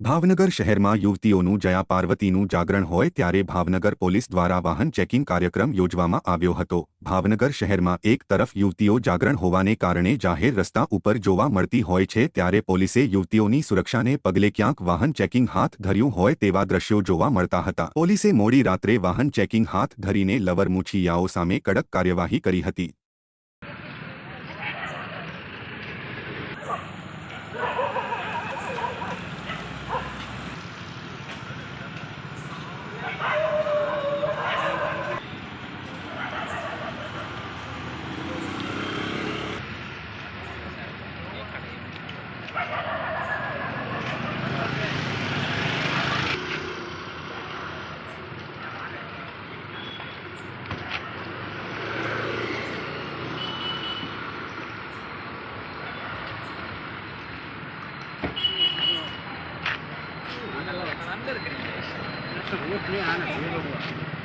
ભાવનગર શહેરમાં યુવતીઓનું જયા પાર્વતીનું જાગરણ હોય ત્યારે ભાવનગર પોલીસ દ્વારા વાહન ચેકિંગ કાર્યક્રમ યોજવામાં આવ્યો હતો. ભાવનગર શહેરમાં એક તરફ યુવતીઓ જાગરણ હોવાને કારણે જાહેર રસ્તા ઉપર જોવા મળતી હોય છે ત્યારે પોલીસે યુવતીઓની સુરક્ષાને પગલે ક્યાંક વાહન ચેકિંગ હાથ ધર્યું હોય તેવા દ્રશ્યો જોવા મળતા હતા. પોલીસે મોડી રાત્રે વાહન ચેકિંગ હાથ ધરીને લવરમુછીયાઓ સામે કડક કાર્યવાહી કરી હતી. 这个，这 грязь. 个